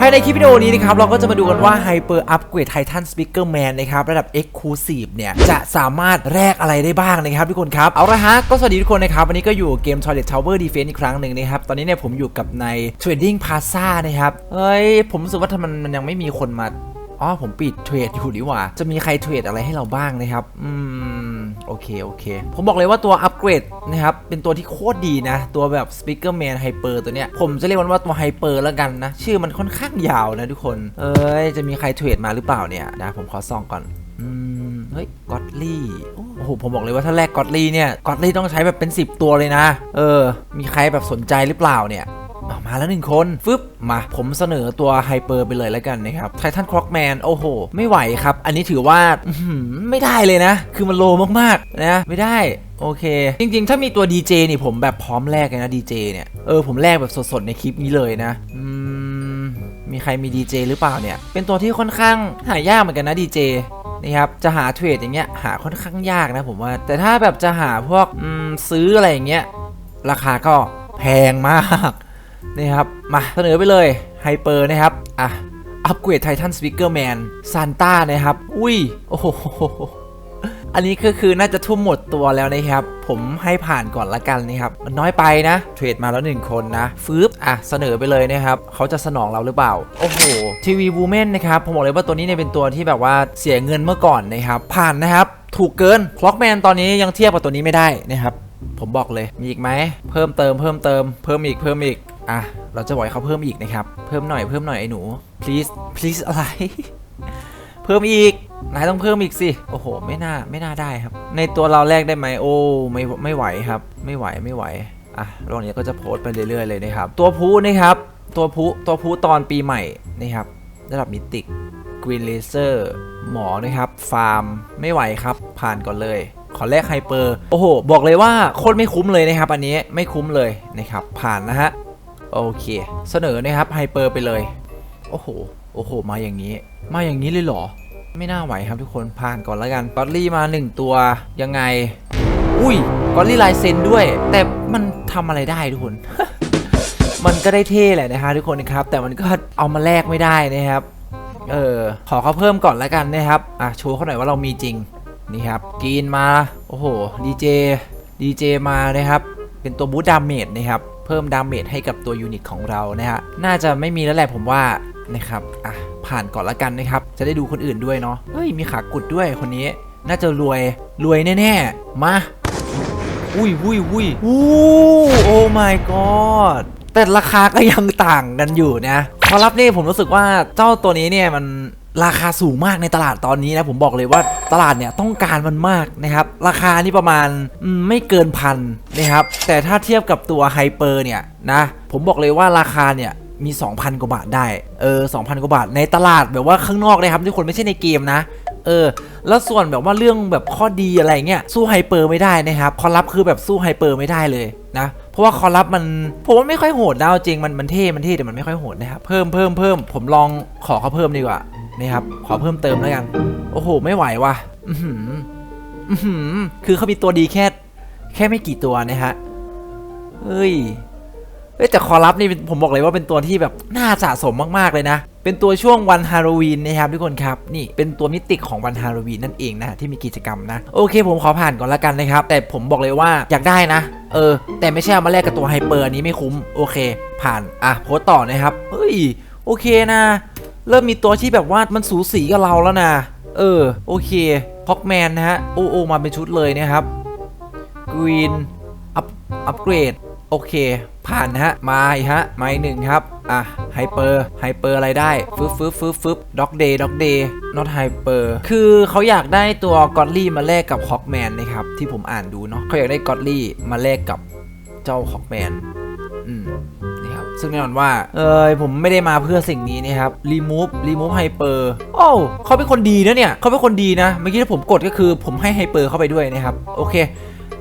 ภายในคลิปวิดีโอนี้นะครับ เราก็จะมาดูกันว่า Hyper Upgrade Titan Speaker Man นะครับ ระดับ Exclusive เนี่ย จะสามารถแลกอะไรได้บ้างนะครับทุกคนครับ เอาละฮะ ก็สวัสดีทุกคนนะครับ วันนี้ก็อยู่เกม Toilet Tower Defense อีกครั้งหนึ่งนะครับ ตอนนี้เนี่ยผมอยู่กับใน Trading Plaza นะครับเฮ้ย ผมรู้สึกว่าทำไมมันมันยังไม่มีคนมา อ๋อผมปิดเทรดอยู่ดีกว่า จะมีใครเทรดอะไรให้เราบ้างนะครับ อืม โอเค โอเค ผมบอกเลยว่าตัวอัปเกรดนะครับ เป็นตัวที่โคตรดีนะ ตัวแบบ Speaker Man Hyper ตัวเนี้ย ผมจะเรียกมันว่าตัว Hyper แล้วกันนะ ชื่อมันค่อนข้างยาวนะทุกคน เอ้ย จะมีใครเทรดมาหรือเปล่าเนี่ยนะ ผมขอส่องก่อน อืม เฮ้ยกอตลี่โอ้โห ผมบอกเลยว่าถ้าแลกกอตลี่เนี่ยกอตลี่ต้องใช้แบบเป็น 10 ตัวเลยนะ เออ มีใครแบบสนใจหรือเปล่าเนี่ย มาแล้วหนึ่งคนฟึบมาผมเสนอตัวไฮเปอร์ไปเลยแล้วกันนะครับไททันคล็อกแมนโอ้โห ไม่ไหวครับ อันนี้ถือว่าอไม่ได้เลยนะ คือมันโลมากๆนะไม่ได้โอเค จริงๆ ถ้ามีตัว DJ นี่ผมแบบพร้อมแลกเลยนะ DJ เนี่ยเออผมแลกแบบสดๆ ในคลิปนี้เลยนะอืมมีใครมี DJ หรือเปล่าเนี่ย เป็นตัวที่ค่อนข้างหายากเหมือนกันนะ DJ นี่ครับจะหาเทรดอย่างเงี้ยหาค่อนข้างยากนะผมว่า แต่ถ้าแบบจะหาพวกอืมซื้ออะไรอย่างเงี้ยราคาก็แพงมาก นี่ครับ มาเสนอไปเลยไฮเปอร์นะครับ อะ อัปเกรดไททันสปีกเกอร์แมนซานต้านะครับ อุ้ย โอ้โหอันนี้ก็คือน่าจะทุ่มหมดตัวแล้วนะครับ ผมให้ผ่านก่อนละกันนะครับ มันน้อยไปนะ เทรดมาแล้วหนึ่งคนนะ ฟืบอะ เสนอไปเลยนะครับ เขาจะสนองเราหรือเปล่า โอ้โหทีวีวูแมนนะครับ ผมบอกเลยว่าตัวนี้เนี่ยเป็นตัวที่แบบว่าเสียเงินเมื่อก่อนนะครับ ผ่านนะครับ ถูกเกินคล็อกแมนตอนนี้ยังเทียบกับตัวนี้ไม่ได้นะครับ ผมบอกเลย มีอีกไหม เพิ่มเติม เพิ่มเติม เพิ่มอีก เพิ่มอีก อะ เราจะบอกให้เขาเพิ่มอีกนะครับ เพิ่มหน่อย เพิ่มหน่อยไอ้หนู please please อะไร เพิ่มอีก นายต้องเพิ่มอีกสิ โอ้โห ไม่น่า ไม่น่าได้ครับ ในตัวเราแรกได้ไหม โอ้ ไม่ ไม่ไหวครับ ไม่ไหว ไม่ไหว อะระหว่างนี้ก็จะโพสต์ไปเรื่อยๆเลยนะครับ ตัวพูนะครับ ตัวพูตัวพูตอนปีใหม่นะครับ ระดับมิติกกรีนเลเซอร์หมอนะครับ ฟาร์ม ไม่ไหวครับ ผ่านก่อนเลย ขอแลกไฮเปอร์ โอ้โห บอกเลยว่าโคตรไม่คุ้มเลยนะครับ อันนี้ไม่คุ้มเลยนะครับ ผ่านนะฮะ โอเค เสนอนะครับไฮเปอร์ไปเลย โอ้โห โอ้โห มาอย่างนี้ มาอย่างนี้เลยเหรอ ไม่น่าไหวครับทุกคน ผ่านก่อนแล้วกันกอตลี่มา 1 ตัว ยังไง อุ้ยกอตลี่ลายเซ็นด้วย แต่มันทำอะไรได้ทุกคน มันก็ได้เท่แหละนะฮะทุกคนครับ แต่มันก็เอามาแลกไม่ได้นะครับ เออ ขอเขาเพิ่มก่อนแล้วกันนะครับ อะ โชว์เขาหน่อยว่าเรามีจริง นี่ครับกรีนมา โอ้โห ดีเจ ดีเจมานะครับ เป็นตัวบูทดาเมจนะครับ เพิ่มดาเมจให้กับตัวยูนิตของเรานะฮะน่าจะไม่มีแล้วแหละผมว่านะครับอะผ่านก่อนละกันนะครับ จะได้ดูคนอื่นด้วยเนาะเฮ้ยมีขากุดด้วยคนนี้ น่าจะรวยรวยแน่ๆมาอุ้ยอุ้ยอุ้ยอู้โอ้ my god แต่ราคาก็ยังต่างกันอยู่นะขอรับนี่ผมรู้สึกว่าเจ้าตัวนี้เนี่ยมัน ราคาสูงมากในตลาดตอนนี้นะผมบอกเลยว่าตลาดเนี่ยต้องการมันมากนะครับ ราคานี่ประมาณมไม่เกินพันนะครับ แต่ถ้าเทียบกับตัวไฮเปอร์เนี่ยนะผมบอกเลยว่าราคาเนี่ยมี 2,000 กว่าบาทได้ เออ 2,000 กว่าบาทในตลาดแบบว่าข้างนอกนะครับทุกคนไม่ใช่ในเกมนะ เออ แล้วส่วนแบบว่าเรื่องแบบข้อดีอะไรเงี้ยสู้ไฮเปอร์ไม่ได้นะครับ คอรับคือแบบสู้ไฮเปอร์ไม่ได้เลยนะ เพราะว่าคอรับมันผมว่าไม่ค่อยโหดนะจริงมันมันเท่ มันเท่แต่มันไม่ค่อยโหดนะครับ เพิ่มเพิ่มเพิ่มผมลองขอเขาเพิ่มดีกว่า นี่ครับ ขอเพิ่มเติมแล้วกัน โอ้โห ไม่ไหวว่ะ อือหือ อือหือ คือเขามีตัวดีแค่ แค่ไม่กี่ตัวนะฮะ เฮ้ยเอ้ยแต่คอรับนี่ผมบอกเลยว่าเป็นตัวที่แบบน่าสะสมมาก ๆ เลยนะ เป็นตัวช่วงวันฮาโลวีนนะครับทุกคนครับ นี่เป็นตัวมิติกของวันฮาโลวีนนั่นเองนะที่มีกิจกรรมนะ โอเคผมขอผ่านก่อนละกันนะครับ แต่ผมบอกเลยว่าอยากได้นะ เออ แต่ไม่ใช่เอามาแลกกับตัวไฮเปอร์นนี้ไม่คุ้ม โอเค ผ่าน อะโพสต์ต่อนะครับ เฮ้ย โอเคนะ เริ่มมีตัวที่แบบว่ามันสูสีกับเราแล้วนะเออ โอเคพ็อกแมนนะฮะ โอโอมาเป็นชุดเลยนะครับกรีนอัพอัปเกรด โอเค ผ่านนะฮะ มาอีกฮะ มาอีกหนึ่งครับ อะไฮเปอร์ไฮเปอร์อะไรได้ฟึบฟึบฟึบฟึบด็อกเดย์ด็อกเดย์ not ไฮเปอร์คือเขาอยากได้ตัวกอดลี่มาแลกกับฮอกแมนนะครับ ที่ผมอ่านดูเนาะเขาอยากได้กอดลี่มาแลกกับเจ้าฮอกแมนอืม ซึ่งแน่นอนว่า เออผมไม่ได้มาเพื่อสิ่งนี้นะครับ remove remove hyper โอ้วเขาเป็นคนดีนะเนี่ยเขาเป็นคนดีนะ เมื่อกี้ที่ผมกดก็คือผมให้ไฮเปอร์เข้าไปด้วยนะครับ โอเค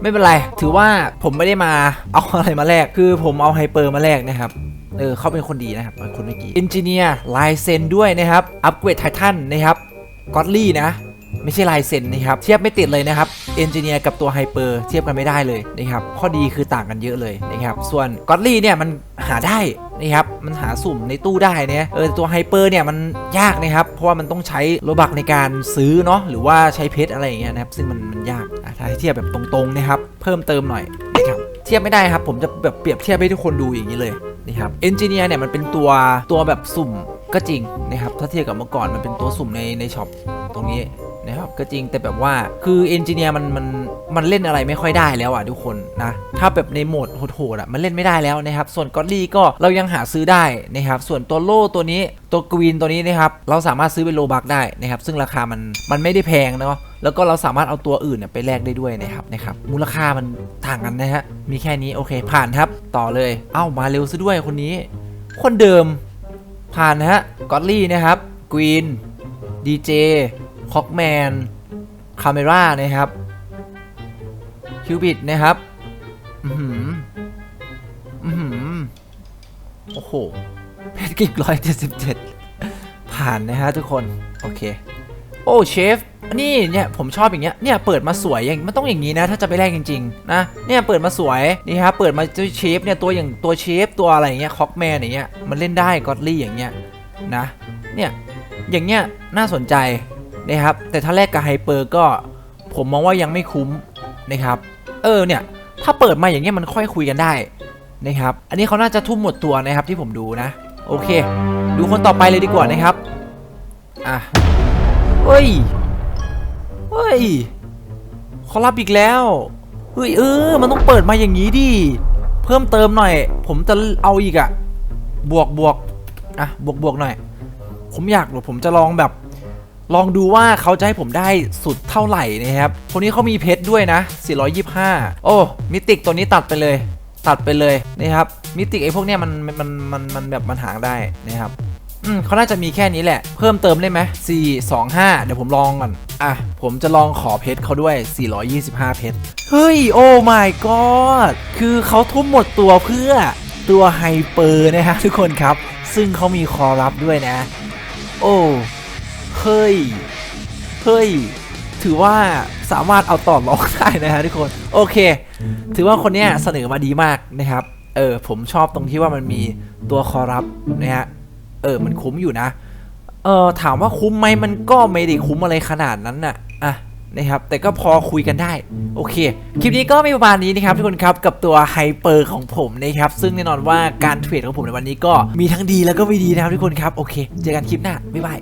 ไม่เป็นไร ถือว่าผมไม่ได้มาเอาอะไรมาแลก คือผมเอาไฮเปอร์มาแลกนะครับ เออเขาเป็นคนดีนะครับคนเมื่อกี้เอนจิเนียร์ลายเซ็นด้วยนะครับ อัปเกรดไททันนะครับกอตลี่นะ ไม่ใช่ลายเซ็นนะครับเทียบไม่ติดเลยนะครับเอนจิเนียร์กับตัวไฮเปอร์เทียบกันไม่ได้เลยนะครับข้อดีคือต่างกันเยอะเลยนะครับส่วนกอตลี่เนี่ยมันหาได้นี่ครับมันหาสุ่มในตู้ได้เนี่ยเออตัวไฮเปอร์เนี่ยมันยากนะครับเพราะว่ามันต้องใช้โลบักในการซื้อเนาะหรือว่าใช้เพชรอะไรอย่างเงี้ยนะครับซึ่งมันมันยากถ้าเทียบแบบตรงๆนะครับเพิ่มเติมหน่อยนะครับเทียบไม่ได้ครับผมจะแบบเปรียบเทียบให้ทุกคนดูอย่างนี้เลยนี่ครับเอนจิเนียร์เนี่ยมันเป็นตัวตัวแบบสุ่มก็จริงนะครับถ้าเทียบกับเมื่อก่อนมันเป็นตัวสุ่มในในช็อปตรงนี้ับก็จริงแต่แบบว่าคือเอนจิเนียร์มันมันมันเล่นอะไรไม่ค่อยได้แล้วอะทุกคนนะ ถ้าแบบในโหมดโหดๆอะมันเล่นไม่ได้แล้วนะครับ ส่วนก็อดลี่ก็เรายังหาซื้อได้นะครับ ส่วนตัวโล่ตัวนี้ตัวกรีนตัวนี้นะครับ เราสามารถซื้อเป็นโลบักได้นะครับ ซึ่งราคามันมันไม่ได้แพงเนาะแล้วก็เราสามารถเอาตัวอื่นเนี่ยไปแลกได้ด้วยนะครับนะครับ มูลค่ามันต่างกันนะฮะมีแค่นี้โอเค ผ่านครับต่อเลยเอ้ามาเร็วซะด้วยคนนี้ คนเดิมผ่านนะฮะก็อดลี่นะครับกรีนดีเจ คอกแมนคาเมรานะครับคิวบิดนะครับอือหืออือหือโอ้โหเพชรกิกร้อยเจ็ดสิบเจ็ดผ่านนะฮะทุกคน โอเค โอ้เชฟนี่เนี่ยผมชอบอย่างเงี้ยเนี่ยเปิดมาสวยอย่างมันต้องอย่างนี้นะ ถ้าจะไปแลกจริงๆนะเนี่ยเปิดมาสวยนี่ฮะเปิดมาด้วยเชฟเนี่ยตัวอย่างตัวเชฟตัวอะไรอย่างเงี้ยคอกแมนอย่างเงี้ยมันเล่นได้ก็อดลี่อย่างเงี้ยนะเนี่ยอย่างเงี้ยน่าสนใจ นะครับแต่ถ้าแลกกับไฮเปอร์ก็ผมมองว่ายังไม่คุ้มนะครับเออเนี่ยถ้าเปิดมาอย่างเงี้ยมันค่อยคุยกันได้นะครับอันนี้เขาน่าจะทุ่มหมดตัวนะครับที่ผมดูนะ โอเค ดูคนต่อไปเลยดีกว่านะครับอะเฮ้ยเฮ้ยขอรับอีกแล้วเฮ้ยเออ มันต้องเปิดมาอย่างนี้ดิเพิ่มเติมหน่อย ผมจะเอาอีกอะบวกบวกอะบวกบวกหน่อย ผมอยากผมจะลองแบบ ลองดูว่าเขาจะให้ผมได้สุดเท่าไหร่นะครับ คนนี้เขามีเพชรด้วยนะ 425 โอ้ มิติกตัวนี้ตัดไปเลย ตัดไปเลยนะครับ มิติกไอ้พวกเนี้ยมันมันมันมันแบบมันหางได้นะครับอืมเขาน่าจะมีแค่นี้แหละ เพิ่มเติมได้ไหม4 2 5เดี๋ยวผมลองก่อน อะ ผมจะลองขอเพชรเขาด้วย 425 เพชร เฮ้ย โอ้ my god คือเขาทุ่มหมดตัวเพื่อตัวไฮเปอร์นะฮะทุกคนครับ ซึ่งเขามีคอรับด้วยนะ โอ้ เฮ้ย เฮ้ย ถือว่าสามารถเอาต่อรองได้นะฮะทุกคน โอเค ถือว่าคนเนี้ยเสนอมาดีมากนะครับ เออ ผมชอบตรงที่ว่ามันมีตัวคอรับนะฮะ เออ มันคุ้มอยู่นะ เออ ถามว่าคุ้มไหมมันก็ไม่ได้คุ้มอะไรขนาดนั้นน่ะ อะนะครับแต่ก็พอคุยกันได้ โอเค คลิปนี้ก็มีประมาณนี้นะครับทุกคนครับกับตัวไฮเปอร์ของผมนะครับ ซึ่งแน่นอนว่าการเทรดของผมในวันนี้ก็มีทั้งดีแล้วก็ไม่ดีนะครับทุกคนครับ โอเค เจอกันคลิปหน้า บ๊ายบาย